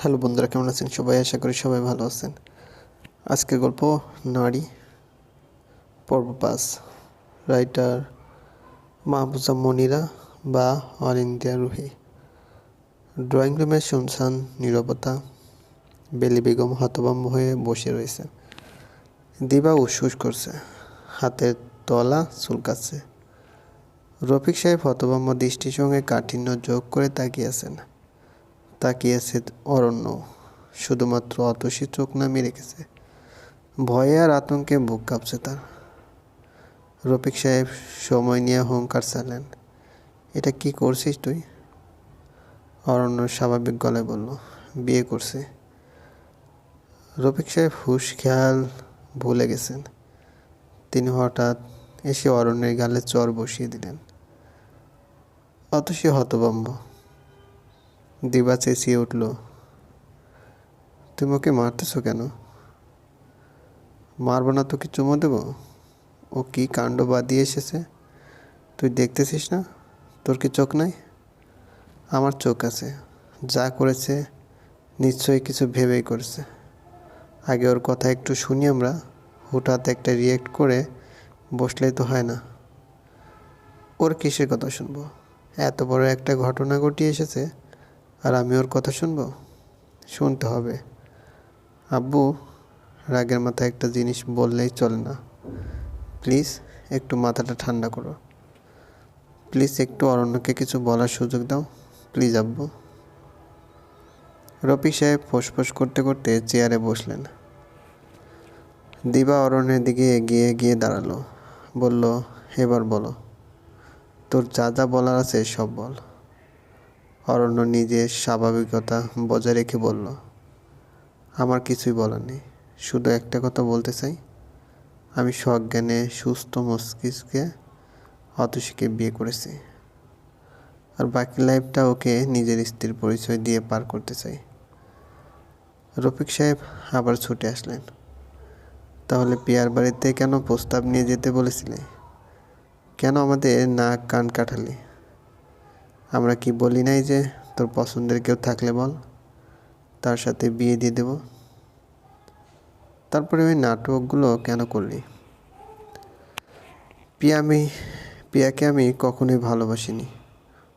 Hello বন্ধুরা, কেমন আছেন? সবাই আশা করি সবাই ভালো আছেন। আজকের গল্প নারী, পর্ব পাস রাইটার মাহবুজা মনিরা বা অল ইন্ডিয়া রুহি। ড্রয়িং রুমের শুনশান নীরবতা, বেলি বেগম হতভম্ব হয়ে বসে রয়েছে। দিবা উসুস করছে হাতের তলা চুলকাচ্ছে। রফিক সাহেব হতভম্ব দৃষ্টির সঙ্গে কাঠিন্য যোগ করে তাকিয়েছেন তাকিয়েছে অরণ্য। শুধুমাত্র অতসী চোখ নামিয়ে রেখেছে। ভয়ে আর আতঙ্কে বুক কাঁপছে তার। রফিক সাহেব সময় নিয়ে হুঙ্কার চালেন এটা কি করছিস তুই? অরণ্য স্বাভাবিক গলায় বলল, বিয়ে করছে। রফিক সাহেব হুশ খেয়াল ভুলে গেছেন। তিনি হঠাৎ এসে অরণ্যের গালে চর বসিয়ে দিলেন। অতসী হতভম্ব। দিবা চেঁচিয়ে উঠল, তুমি ওকে মারতেছো কেন? মারবো না তোকে চুমো দেবো? ও কি কাণ্ড বাদিয়ে এসেছে? তুই দেখতেছিস না? তোর কি চোখ নাই? আমার চোখ আছে। যা করেছে, নিশ্চয়ই কিছু ভেবেই করেছে। আগে ওর কথা একটু শুনি আমরা। হঠাৎ একটা রিয়েক্ট করে বসলেই তো হয় না। ওর কিসের কথা শুনব? এত বড় একটা ঘটনা ঘটিয়ে এসেছে আর আমি ওর কথা শুনব? শুনতে হবে। আব্বু রাগের মাথায় একটা জিনিস বললেই চলে না। প্লিজ একটু মাথাটা ঠান্ডা করো। প্লিজ একটু অরণ্যকে কিছু বলার সুযোগ দাও। প্লিজ আব্বু। রফিক সাহেব ফোসফোস করতে করতে চেয়ারে বসলেন। দিবা অরণ্যের দিকে এগিয়ে গিয়ে দাঁড়াল। বলল, এবার বলো, তোর যা যা বলার আছে সব বল। অরণ্য নিজের স্বাভাবিকতা বজায় রেখে বলল, আমার কিছুই বলার নেই। শুধু একটা কথা বলতে চাই। আমি সজ্ঞানে সুস্থ মস্তিষ্কে অতসীকে বিয়ে করেছি। আর বাকি লাইফটা ওকে নিজের স্ত্রীর পরিচয় দিয়ে পার করতে চাই। রফিক সাহেব আবার ছুটে আসলেন। তাহলে পিয়ার বাড়িতে কেন প্রস্তাব নিয়ে যেতে বলেছিলে? কেন আমাদের নাক কান কাটালি? আমরা কি বলি নাই যে তোর পছন্দের কেউ থাকলে বল, তার সাথে বিয়ে দিয়ে দেব। তারপরে ওই নাটকগুলো কেন করলি? পিয়া আমি, পিয়াকে আমি কখনোই ভালোবাসিনি।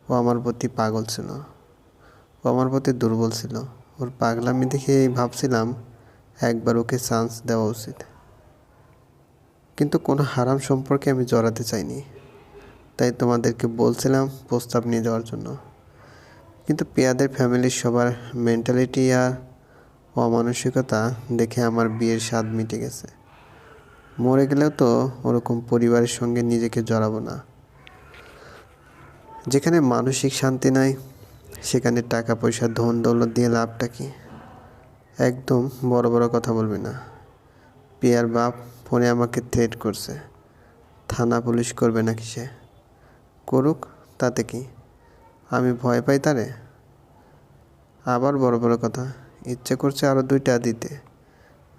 ও আমার প্রতি পাগল ছিল। ও আমার প্রতি দুর্বল ছিল। ওর পাগলামি দেখে ভাবছিলাম একবার ওকে চান্স দেওয়া উচিত। কিন্তু কোনো হারাম সম্পর্কে আমি জড়াতে চাইনি। তাই তোমাদেরকে বলছিলাম প্রস্তাব নিয়ে যাওয়ার জন্য। কিন্তু পেয়াদের ফ্যামিলির সবার মেন্টালিটি আর অমানসিকতা দেখে আমার বিয়ের স্বাদ মিটে গেছে। মরে গেলেও তো ওরকম পরিবারের সঙ্গে নিজেকে জড়াবো না। যেখানে মানসিক শান্তি নাই, সেখানে টাকা পয়সা, ধন দৌলত দিয়ে লাভটা কি? একদম বড় বড় কথা বলবি না। পিয়ার বাপ ফোনে আমাকে থ্রেট করছে। থানা পুলিশ করবে নাকি সে? করুক, তাতে কি? আমি ভয় পাই তারে? আবার বড় বড় কথা, ইচ্ছে করছে আরও দুইটা দিতে।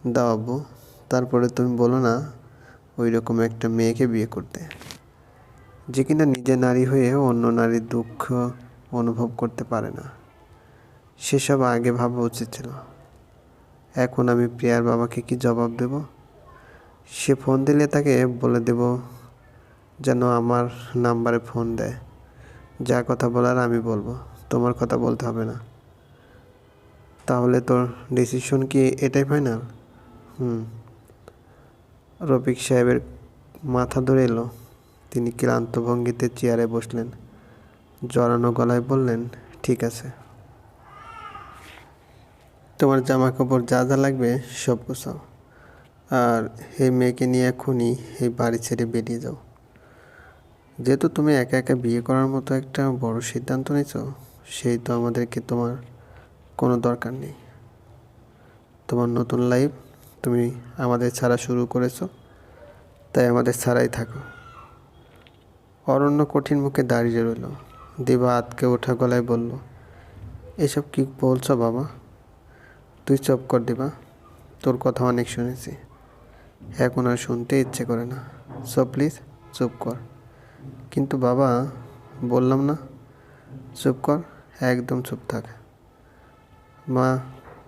দাও আব্বু, তারপরে তুমি বলো না ওই রকম একটা মেয়েকে বিয়ে করতে। যে কিনা নিজে নারী হয়ে অন্য নারীর দুঃখ অনুভব করতে পারে না। সেসব আগে ভাবা উচিত ছিল। এখন আমি প্রিয়ার বাবাকে কি জবাব দেব? সে ফোন দিলে তাকে বলে দেব যেন আমার নাম্বারে ফোন দেয়। যা কথা বলার আমি বলব, তোমার কথা বলতে হবে না। তাহলে তোর ডিসিশন কি এটাই ফাইনাল হুম। রফিক সাহেবের মাথা ধরে এলো। তিনি ক্লান্ত ভঙ্গিতে চেয়ারে বসলেন। জড়ানো গলায় বললেন, ঠিক আছে। তোমার জামা কাপড় যা যা লাগবে সব গোছাও। আর এই মেয়েকে নিয়ে এখনই এই বাড়ি ছেড়ে বেরিয়ে যাও। যেহেতু তুমি একা একা বিয়ে করার মতো একটা বড় সিদ্ধান্ত নিয়েছ, সেই তো আমাদেরকে তোমার কোনো দরকার নেই। তোমার নতুন লাইফ তুমি আমাদের ছাড়া শুরু করেছ, তাই আমাদের ছাড়াই থাকো। অরণ্য কঠিন মুখে দাঁড়িয়ে রইল। দিবা আতকে ওঠা গলায় বলল, এসব কি বলছো বাবা? তুই চপ কর দিবা, তোর কথা অনেক শুনেছি। এখন আর শুনতে ইচ্ছে করে না। সো প্লিজ চুপ কর। কিন্তু বাবা, বললাম না। চুপ কর, একদম চুপ থাক। মা,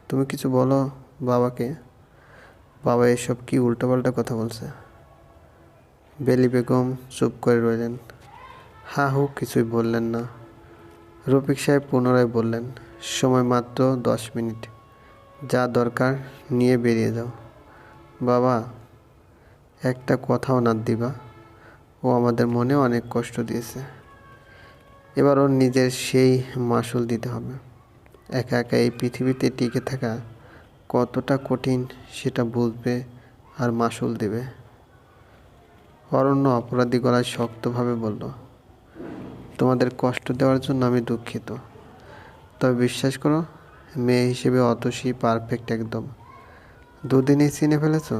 তুমি কিছু বলো বাবাকে। বাবা এসব কি উল্টোপাল্টা কথা বলছে? বেলি বেগম চুপ করে রইলেন। হা হু, কিছুই বললেন না। রফিক সাহেব পুনরায় বললেন, সময় মাত্র দশ মিনিট। যা দরকার, নিয়ে বেরিয়ে যাও। বাবা, একটা কথাও না দিবা। ও আমাদের মনে অনেক কষ্ট দিয়েছে। এবার ওর নিজের সেই মাসুল দিতে হবে। একা একা এই পৃথিবীতে টিকে থাকা কতটা কঠিন সেটা বুঝবে আর মাসুল দেবে। অরণ্য অপরাধী গলায় শক্তভাবে বলল, তোমাদের কষ্ট দেওয়ার জন্য আমি দুঃখিত। তবে বিশ্বাস করো, মেয়ে হিসেবে অতসী পারফেক্ট একদম। দুদিনেই চিনে ফেলেছো?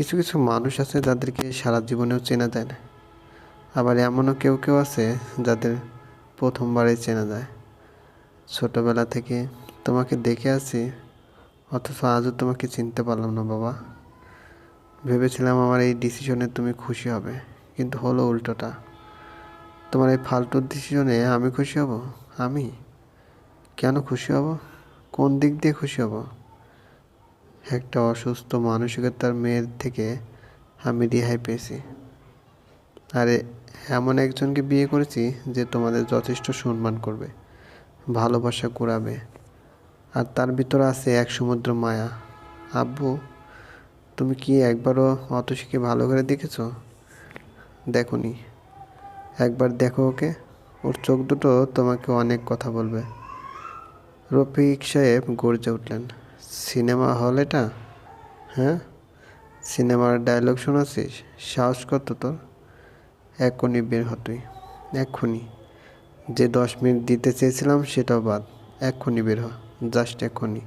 কিছু কিছু মানুষ আছে যাদেরকে সারা জীবনেও চেনা যায় না। আবার এমনও কেউ কেউ আছে যাদের প্রথমবারেই চেনা যায়। ছোটোবেলা থেকে তোমাকে দেখে আছি, অথচ আজও তোমাকে চিনতে পারলাম না বাবা। ভেবেছিলাম আমার এই ডিসিশনে তুমি খুশি হবে, কিন্তু হলো উল্টোটা। তোমার এই ফালতুর ডিসিশনে আমি খুশি হব? আমি? কেন খুশি হব? কোন দিক দিয়ে খুশি হব? একটা অসুস্থ মানসিকতার মেয়ের থেকে আমি রেহাই পেয়েছি। আরে, এমন একজনকে বিয়ে করেছি যে তোমাদের যথেষ্ট সম্মান করবে, ভালোবাসা কুড়াবে। আর তার ভিতরে আছে এক সমুদ্র মায়া। আব্বু, তুমি কি একবারও অতসীকে ভালো করে দেখেছ? দেখনি। একবার দেখো ওকে। ওর চোখ দুটো তোমাকে অনেক কথা বলবে। রফিক সাহেব গর্জে উঠলেন। সিনেমা হল এটা? হ্যাঁ? সিনেমার ডায়লগ শোনাছিস সাহস কত তোর? এক্ষুনি বের হ তুই। এক্ষুনি। যে দশ মিনিট দিতে চেয়েছিলাম সেটাও বাদ। এক্ষুনি বের হ। জাস্ট এক্ষুনি।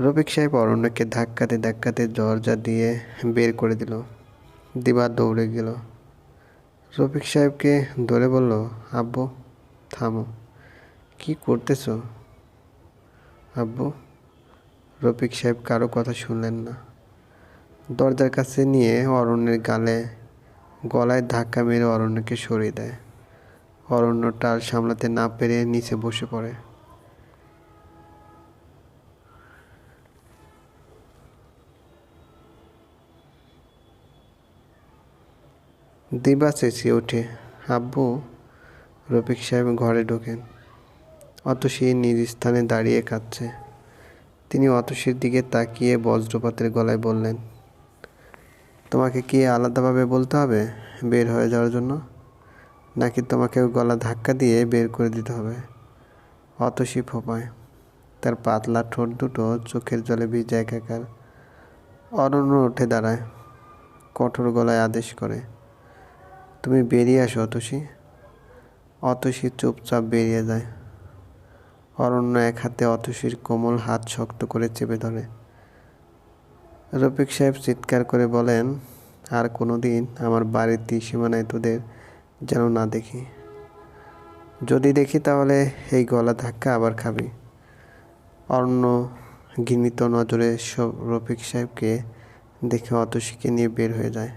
রফিক সাহেব অরণ্যকে ধাক্কাতে ধাক্কাতে দরজা দিয়ে বের করে দিল। দিবা দৌড়ে গেল। রফিক সাহেবকে ধরে বলল, আব্বু, থামো। কি করতেছো? আব্বু, রফিক সাহেব কারও কথা শুনলেন না। দরজার কাছে নিয়ে অরণ্যের গালে, গলায় ধাক্কা মেরে অরণ্যকে সরিয়ে দেয়। অরণ্য টাল সামলাতে না পেরে নিচে বসে পড়ে। দিবা চেঁচিয়ে ওঠে, আব্বু, রফিক সাহেব ঘরে ঢোকেন। অতসী নিজ স্থানে দাঁড়িয়ে কাঁদছে। তিনি অতসীর দিকে তাকিয়ে বজ্রপাতের গলায় বললেন, তোমাকে কি আলাদাভাবে বলতে হবে বের হয়ে যাওয়ার জন্য? নাকি তোমাকে গলা ধাক্কা দিয়ে বের করে দিতে হবে? অতসী ফোপায়। তার পাতলা ঠোঁট দুটো চোখের জলে ভিজে একাকার। অরণ্য উঠে দাঁড়ায়। কঠোর গলায় আদেশ করে, তুমি বেরিয়ে আসো অতসী। অতসী চুপচাপ বেরিয়ে যায়। অরণ্য এক হাতে অতসীর কোমল হাত শক্ত করে চেপে ধরে। রফিক সাহেব চিৎকার করে বলেন, আর কোনো দিন আমার বাড়ির ত্রিসীমানায় তোদের যেন না দেখি। যদি দেখি তাহলে এই গলা ধাক্কা আবার খাবি। অরণ্য ঘৃণিত নজরে সব রফিক সাহেবকে দেখে অতসীকে নিয়ে বের হয়ে যায়।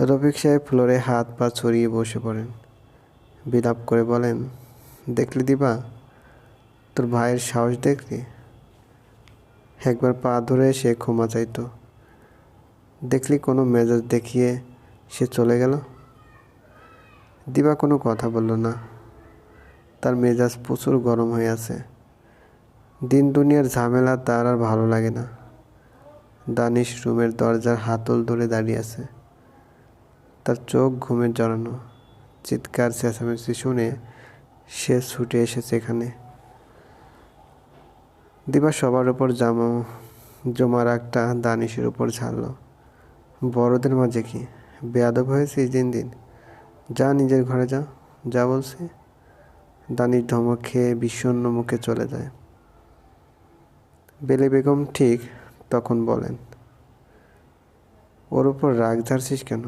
রফিক সাহেব ফ্লোরে হাত পা ছড়িয়ে বসে পড়েন। বিলাপ করে বলেন দেখলি দিবা? তোর ভাইয়ের সাহস দেখলি? একবার পা ধরে সে ক্ষমা চাইতো। দেখলি কোনো মেজাজ দেখিয়ে সে চলে গেল? দিবা কোনো কথা বলল না। তার মেজাজ প্রচুর গরম হয়ে আছে। দিন দুনিয়ার ঝামেলা তার আর ভালো লাগে না। দানিশ রুমের দরজার হাতল ধরে দাঁড়িয়ে আছে। তার চোখ ঘুমে জড়ানো। চিৎকার, চেঁচামেচি শুনে সে ছুটে এসেছে এখানে। দিবা সবার উপর জামা, জমার একটা দানিশের উপর ছাড়ল বড়দের মাঝে কি বেয়াদব হয়েছে দিন দিন? যা নিজের ঘরে যা যা বলছি। দানির ধমক খেয়ে বিষণ্ণ মুখে চলে যায়। বেলে বেগম ঠিক তখন বলেন, ওর উপর রাগ ঝাড়ছিস কেন?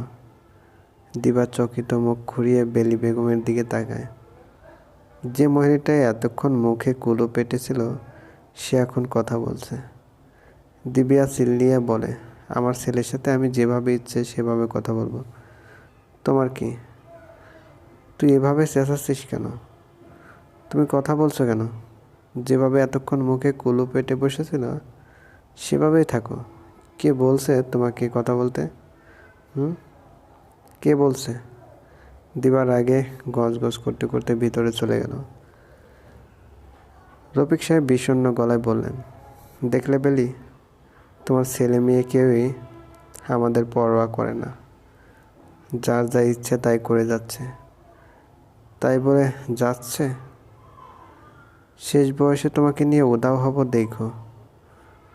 দিবা চকিত মুখ ঘুরিয়ে বেলি বেগমের দিকে তাকায়। যে মহিলাটা এতক্ষণ মুখে কুলো পেটেছিল, সে এখন কথা বলছে। দিবিয়া সিল্লিয়া বলে, আমার ছেলের সাথে আমি যেভাবে ইচ্ছে সেভাবে কথা বলব। তোমার কি? তুই এভাবে চেঁচাচ্ছিস কেন? তুমি কথা বলছো কেন? যেভাবে এতক্ষণ মুখে কুলো পেটে বসেছিল, সেভাবেই থাকো। কে বলছে তোমাকে কথা বলতে? হুম? কে বলছে? দিবার আগে গজ গজ করতে করতে ভিতরে চলে গেল। রফিক সাহেব বিষণ্ণ গলায় বললেন, দেখলে বেলি, তোমার ছেলে মেয়ে কেউই আমাদের পরোয়া করে না। যার যা ইচ্ছে তাই করে যাচ্ছে। তাই বলে যাচ্ছে? শেষ বয়সে তোমাকে নিয়ে উদাও হব দেখো।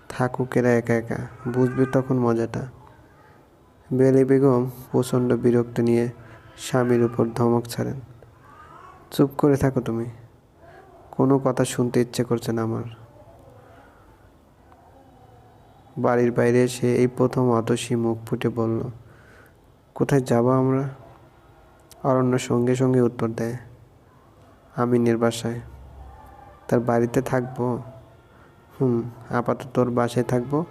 থাকুক এরা একা একা, বুঝবে তখন মজাটা। বেলি বেগম প্রচণ্ড বিরক্ত নিয়ে স্বামীর উপর ধমক ছাড়েন। চুপ করে থাকো তুমি। কোনো কথা শুনতে ইচ্ছে করছে না আমার। বাড়ির বাইরে এসে এই প্রথম অতসী মুখ ফুটে বলল, কোথায় যাব আমরা? অরণ্য সঙ্গে সঙ্গে উত্তর দেয়, আমি নির্বাসায়। তার বাড়িতে থাকব? হুম, আপাতত তোর বাসায় থাকব।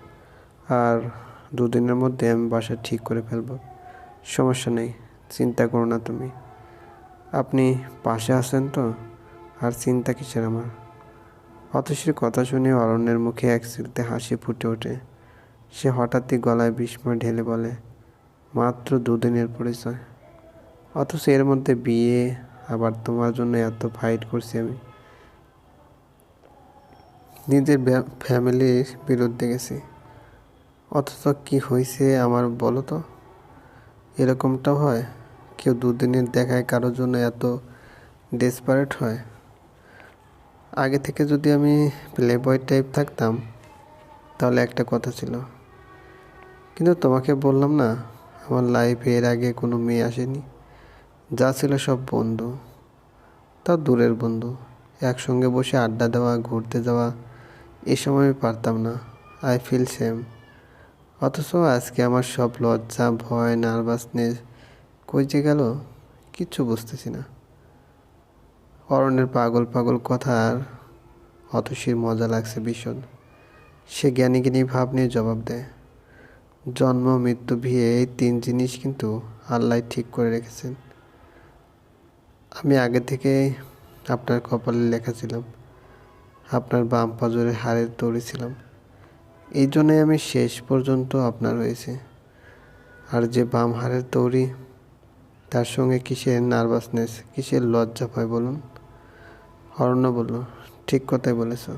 আর দুদিনের মধ্যে আমি বাসা ঠিক করে ফেলব। সমস্যা নেই। চিন্তা করো না তুমি। আপনি পাশে আছেন তো, আর চিন্তা কিসের আমার? অতসীর কথা শুনে অরণ্যের মুখে এক স্মৃতিতে হাসি ফুটে ওঠে। সে হঠাৎই গলায় বিস্ময় ঢেলে বলে, মাত্র দুদিনের পরিচয়। অথচ এর মধ্যে বিয়ে, আবার তোমার জন্য এত ফাইট করছি আমি। নিজের ফ্যামিলির বিরুদ্ধে গেছি। অথচ কি হয়েছে আমার বলো তো? এরকমটাও হয়? কেউ দুদিনের দেখায় কারোর জন্য এত ডেসপারেট হয়? আগে থেকে যদি আমি প্লে বয় টাইপ থাকতাম, তাহলে একটা কথা ছিল। কিন্তু তোমাকে বললাম না, আমার লাইফে এর আগে কোনো মেয়ে আসেনি। যা ছিল সব বন্ধু। তাও দূরের বন্ধু। একসঙ্গে বসে আড্ডা দেওয়া, ঘুরতে যাওয়া, এ সময় পারতাম না। আই ফিল সেম অথচ আজকে আমার সব লজ্জা, ভয়, নার্ভাসনেস কই যে গেল, কিচ্ছু বুঝতেছি না। অরণ্যের পাগল পাগল কথার অতসীর মজা লাগছে ভীষণ। সে জ্ঞানী জ্ঞানী ভাব নিয়ে জবাব দেয়, জন্ম, মৃত্যু, বিয়ে, এই তিন জিনিস কিন্তু আল্লাহ ঠিক করে রেখেছেন। আমি আগে থেকে আপনার কপালে লেখা ছিলাম, আপনার বাম পাজরে হাড়ের তৈরি ছিলাম। এই জন্যই আমি শেষ পর্যন্ত আপনার হয়েছি আর যে বাম হাড়ের তৈরি তার সঙ্গে কিসের নার্ভাসনেস, কিসের লজ্জা পায় বলুন? অরণ্য বলল, ঠিক কথাই বলেছ।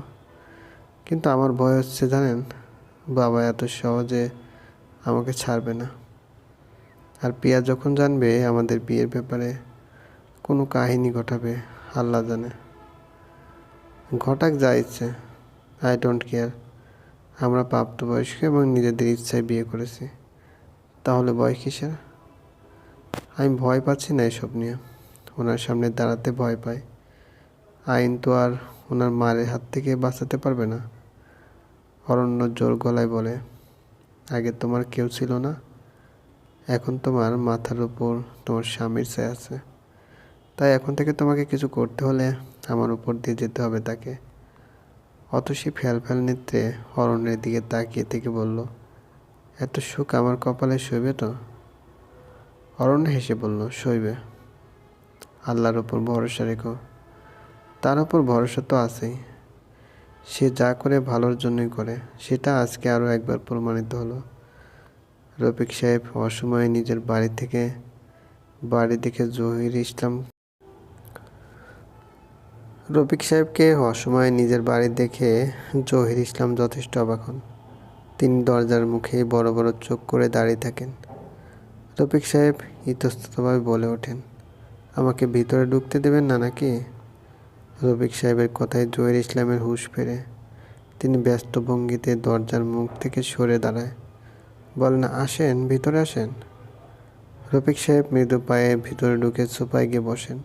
কিন্তু আমার ভয় হচ্ছে জানেন, বাবা এত সহজে আমাকে ছাড়বে না। আর পিয়া যখন জানবে আমাদের বিয়ের ব্যাপারে কোনো কাহিনী ঘটাবে, আল্লাহ জানে। ঘটাক যা ইচ্ছে আই ডোন্ট কেয়ার আমরা প্রাপ্তবয়স্ক এবং নিজেদের ইচ্ছায় বিয়ে করেছি। তাহলে ভয় কিসের? আমি ভয় পাচ্ছি না এসব নিয়ে। ওনার সামনে দাঁড়াতে ভয় পাই। আইন তো আর ওনার মারের হাত থেকে বাঁচাতে পারবে না। অরণ্য জোর গলায় বলে, আগে তোমার কেউ ছিল না, এখন তোমার মাথার উপর তোমার স্বামীর চেয়ে আছে। তাই এখন থেকে তোমাকে কিছু করতে হলে আমার উপর দিয়ে যেতে হবে তাকে। অতসী ফ্যাল ফ্যাল নিতে অরণ্যের দিকে তাকিয়ে থেকে বলল, এত সুখ আমার কপালে সইবে তো? অরণ্য হেসে বলল, সইবে। আল্লাহর ওপর ভরসা রেখো। তার ওপর ভরসা তো আছেই। সে যা করে ভালোর জন্যই করে, সেটা আজকে আরও একবার প্রমাণিত হলো। রফিক সাহেব অসময়ে নিজের বাড়ি থেকে বাড়ি দেখে জহির ইসলাম রফিক সাহেবকে অসময়ে নিজের বাড়ি দেখে জহির ইসলাম যথেষ্ট অবাক হন। তিনি দরজার মুখেই বড় বড় চোখ করে দাঁড়িয়ে থাকেন। রফিক সাহেব ইতস্ততভাবে বলে ওঠেন, আমাকে ভিতরে ঢুকতে দেবেন না নাকি? রফিক সাহেবের কথায় জহির ইসলামের হুঁশ ফেরে। তিনি ব্যস্ত ভঙ্গিতে দরজার মুখ থেকে সরে দাঁড়ায়। বলেন, আসেন, ভিতরে আসেন। রফিক সাহেব মৃদু পায়ে ভিতরে ঢুকে সোফায় গিয়ে বসেন।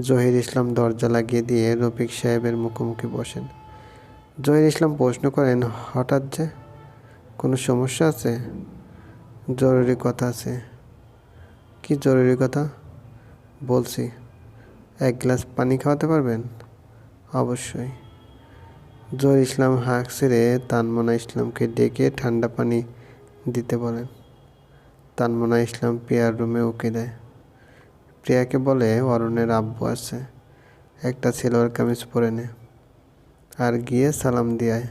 জহির ইসলাম দরজা লাগিয়ে দিয়ে রফিক সাহেবের মুখোমুখি বসেন। জহির ইসলাম প্রশ্ন করেন, হঠাৎ যে কোনো সমস্যা আছে? জরুরি কথা আছে। কি জরুরি কথা? বলছি, এক গ্লাস পানি খাওয়াতে পারবেন? অবশ্যই। জহির ইসলাম হাঁক ছেড়ে তানমনা ইসলামকে ডেকে ঠান্ডা পানি দিতে বলেন। তানমনা ইসলাম পেয়ার রুমে উকে দেয়। প্রিয়াকে বলে অরণ্যের আব্বু আছে। একটা সেলোয়ার কামিজ পরে নে। আর গিয়ে সালাম দিয়ায়।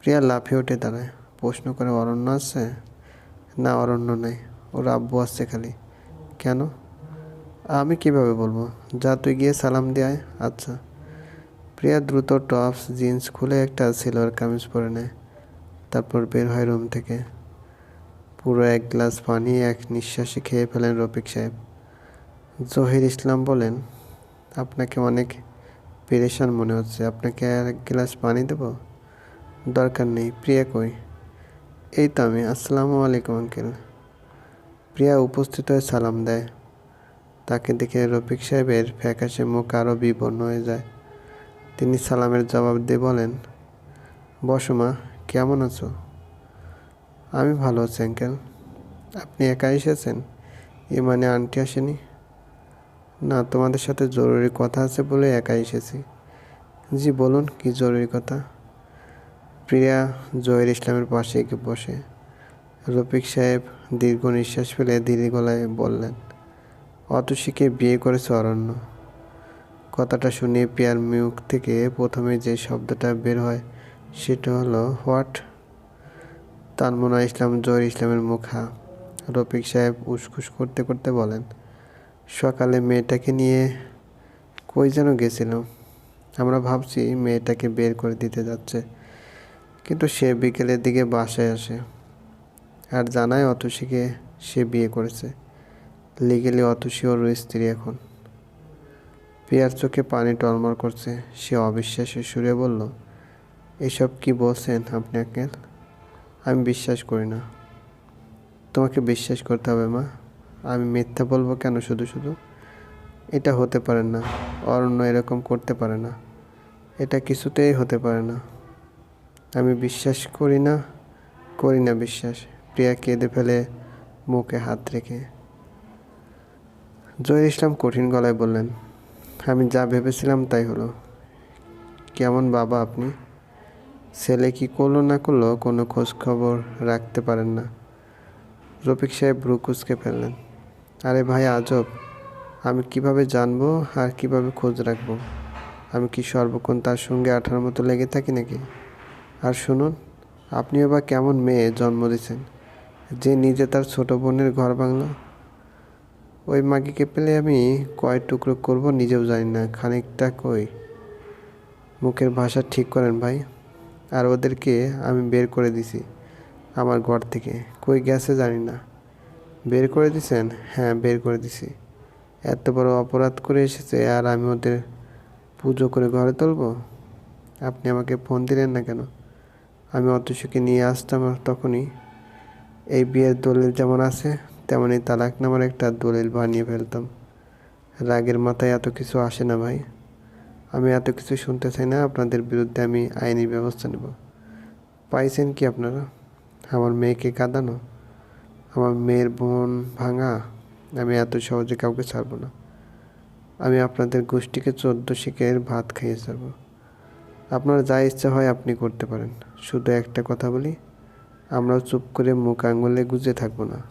প্রিয়া লাফিয়ে উঠে দাঁড়ায়। প্রশ্ন করে, অরণ্য আছে? না, অরণ্য নেই। ওর আব্বু আসছে খালি। কেন? আমি কীভাবে বলব? যা, তুই গিয়ে সালাম দেয় আচ্ছা। প্রিয়া দ্রুত টপস, জিন্স খুলে একটা সিলভার কামিজ পরে নেয়। তারপর বের হয় রুম থেকে। পুরো এক গ্লাস পানি, এক নিঃশ্বাসে খেয়ে ফেলেন রফিক সাহেব। জহির ইসলাম বলেন, আপনাকে অনেক পেরেশান মনে হচ্ছে। আপনাকে আর এক গ্লাস পানি দেবো? দরকার নেই, প্রিয়া কই? এই তো আমি, আসসালামু আলাইকুম, আঙ্কেল। প্রিয়া উপস্থিত হয়ে সালাম দেয়। তাকে দেখে রফিক সাহেবের ফ্যাকাশে মুখ আরও বিবর্ণ হয়ে যায়। তিনি সালামের জবাব দিয়ে বলেন, বসো মা, কেমন আছো? আমি ভালো আছি, আঙ্কেল। আপনি একা এসেছেন? এ মানে আন্টি আসেনি? না, তোমাদের সাথে জরুরি কথা আছে বলে একা এসেছি। জি, বলুন, কি জরুরি কথা? প্রিয়া জহির ইসলামের পাশে গিয়ে বসে। রফিক সাহেব দীর্ঘ নিঃশ্বাস ফেলে ধীরে গলায় বললেন, অতসীকে বিয়ে করেছে অরণ্য। কথাটা শুনে পিয়ার মুখ থেকে প্রথমে যে শব্দটা বের হয়, সেটা হলো, হোয়াট? তানমুনা ইসলাম জহির ইসলামের মুখা। রফিক সাহেব উসখুস করতে করতে বলেন সকালে মেয়েটাকে নিয়ে কই যেন গেছিল আমরা ভাবছি মেয়েটাকে বের করে দিতে যাচ্ছে। কিন্তু সে বিকেলের দিকে বাসায় আসে। আর জানায় অতসীকে সে বিয়ে করেছে। লিগেলি অতসী ওর স্ত্রী এখন। পিয়ার চোখে পানি টলমল করছে। সে অবিশ্বাসে সুরে বলল, এসব কি বলছেন আপনি আঙ্কেল? আমি বিশ্বাস করি না। তোমাকে বিশ্বাস করতে হবে মা। আমি মিথ্যা বলব কেন শুধু শুধু? এটা হতে পারে না, অরণ্য এরকম করতে পারে না। এটা কিছুতেই হতে পারে না। আমি বিশ্বাস করি না করি না বিশ্বাস। প্রিয়া কেঁদে ফেলে মুখে হাত রেখে। জহির ইসলাম কঠিন গলায় বললেন, আমি যা ভেবেছিলাম তাই হলো। কেমন বাবা আপনি? ছেলে কি করল না করল কোনো খোঁজ খবর রাখতে পারেন না। রফিক সাহেব ব্রুকুসকে ফেললেন। আরে ভাই, আজব। আমি কীভাবে জানব আর কীভাবে খোঁজ রাখব? আমি কি সর্বক্ষণ তার সঙ্গে আঠার মতো লেগে থাকি নাকি? আর শুনুন, আপনিও বা কেমন মেয়ে জন্ম দিয়েছেন যে নিজে তার ছোট বোনের ঘর বাংলো ওই মাগিকে পেলে আমি কয় টুকরো করব নিজেও জানি না, খানিকটা কই? মুখের ভাষা ঠিক করেন ভাই। আর ওদেরকে আমি বের করে দিছি, আমার ঘর থেকে। কই গেছে জানি না। বের করে দিছেন? হ্যাঁ বের করে দিছি। এত বড় অপরাধ করে এসেছে, আর আমি ওদের পুজো করে ঘরে তুলবো? আপনি আমাকে ফোন দিলেন না কেন? আমি অতসুকে নিয়ে আসতাম তখনই এই বিয়ের দলিল যেমন আছে, তেমনই তালাক নামার একটা দলিল বানিয়ে ফেলতাম। রাগের মাথায় এত কিছু আসে না ভাই। আমি এত কিছু শুনতে চাই না, আপনাদের বিরুদ্ধে আমি আইনি ব্যবস্থা নেব। পাইছেন কি আপনারা? আমার মেয়েকে কাঁদানো? আমার মেয়ের বোন ভাঙা, আমি এত সহজে কাউকে ছাড়বো না। আমি আপনাদের গোষ্ঠীকে চোদ্দ শিখের ভাত খাইয়ে ছাড়বো। আপনার যা ইচ্ছা হয় আপনি করতে পারেন। শুধু একটা কথা বলি, আমরাও চুপ করে মুখ আঙুলে গুজে থাকব না।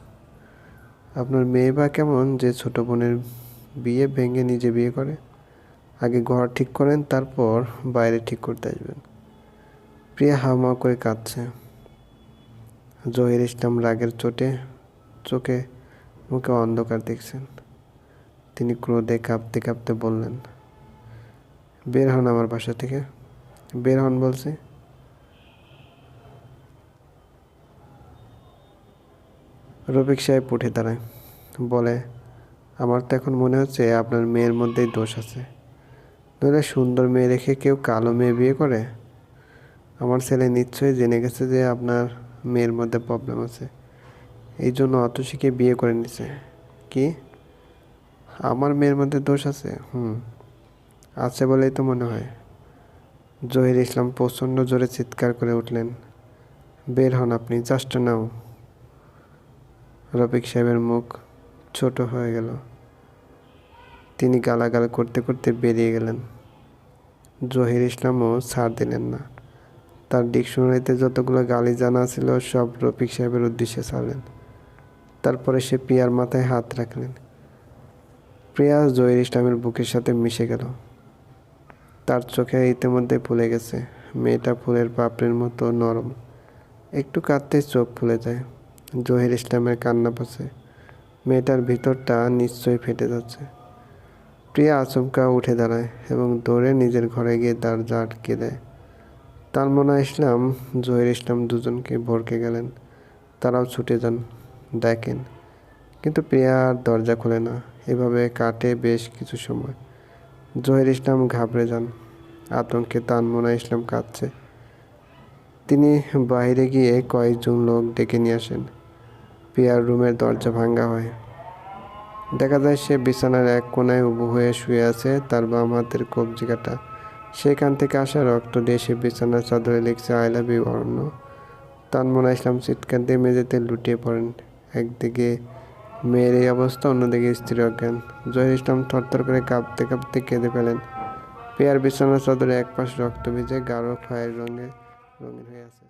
আপনার মেয়ে বা কেমন যে ছোট বোনের বিয়ে ভেঙে নিজে বিয়ে করে, আগে ঘর ঠিক করেন, তারপর বাইরে ঠিক করতে আসবেন। প্রিয়া হাওয়া করে কাঁদছে। জহির ইসলাম রাগের চোটে চোখে মুখে অন্ধকার দেখছেন। তিনি ক্রোধে কাঁপতে কাঁপতে বললেন, বের হন আমার বাসা থেকে। বের হন বলছি। রফিক সাহেব উঠে দাঁড়ায়, বলে, আমার তো এখন মনে হচ্ছে আপনার মেয়ের মধ্যেই দোষ আছে। নইলে সুন্দর মেয়ে রেখে কেউ কালো মেয়ে বিয়ে করে? আমার ছেলে নিশ্চয়ই জেনে গেছে যে আপনার মেয়ের মধ্যে প্রবলেম আছে। এই জন্য অতসীকে বিয়ে করে নিছে। কি? আমার মেয়ের মধ্যে দোষ আছে? হুম। আছে বলেই তো মনে হয়। জহির ইসলাম প্রচণ্ড জোরে চিৎকার করে উঠলেন। বের হন আপনি, জাস্ট নাও। রফিক সাহেবের মুখ ছোট হয়ে গেল। তিনি গালাগাল করতে করতে বেরিয়ে গেলেন। জহির ইসলামও ছাড় দিলেন না। তার ডিকশনারিতে যতগুলো গালি জানা ছিল, সব রফিক সাহেবের উদ্দেশ্যে ছাড়লেন। তারপরে সে প্রিয়ার মাথায় হাত রাখলেন। প্রিয়া জহির ইসলামের বুকের সাথে মিশে গেল। তার চোখে ইতিমধ্যে ফুলে গেছে। মেয়েটা ফুলের পাপড়ির মতো নরম। একটু কাঁদতেই চোখ ফুলে যায়। জহির ইসলামের কান্না পাচ্ছে। মেয়েটার ভিতরটা নিশ্চয়ই ফেটে যাচ্ছে। প্রিয়া আচমকা উঠে দাঁড়ায় এবং দৌড়ে নিজের ঘরে গিয়ে দরজা আটকে দেয়। তালমনা ইসলাম, জহির ইসলাম দুজনকে ভরকে গেলেন। তারাও ছুটে যান। দেখেন। কিন্তু প্রিয়া আর দরজা খোলে না। এভাবে কাটে বেশ কিছু সময়। জহির ইসলাম ঘাবড়ে যান। আতঙ্কে তানমনা ইসলাম কাঁদছে। তিনি বাইরে গিয়ে কয়েকজন লোক ডেকে নিয়ে আসেন। প্রিয়ার রুমের দরজা ভাঙ্গা হয়। দেখা যায় সে বিছানার এক কোনায় উবু হয়ে শুয়ে আছে তার বাম হাতের কবজি কাটা। সেখান থেকে আসা রক্ত দিয়ে সে বিছানার চাদরে লিখছে, আই লাভ ইউ অরণ্য। তানমনা ইসলাম চিৎকার দিয়ে মেঝেতে লুটিয়ে পড়েন। একদিকে মেয়ের এই অবস্থা, অন্যদিকে স্ত্রী অজ্ঞান। জহির ইসলাম থরথর করে কাঁপতে কাঁপতে কেঁদে ফেলেন। পেয়ার বিছানার চাদরে এক পাশ রক্ত ভিজে গাঢ় খয়ের রঙে রঙিন হয়ে আছে।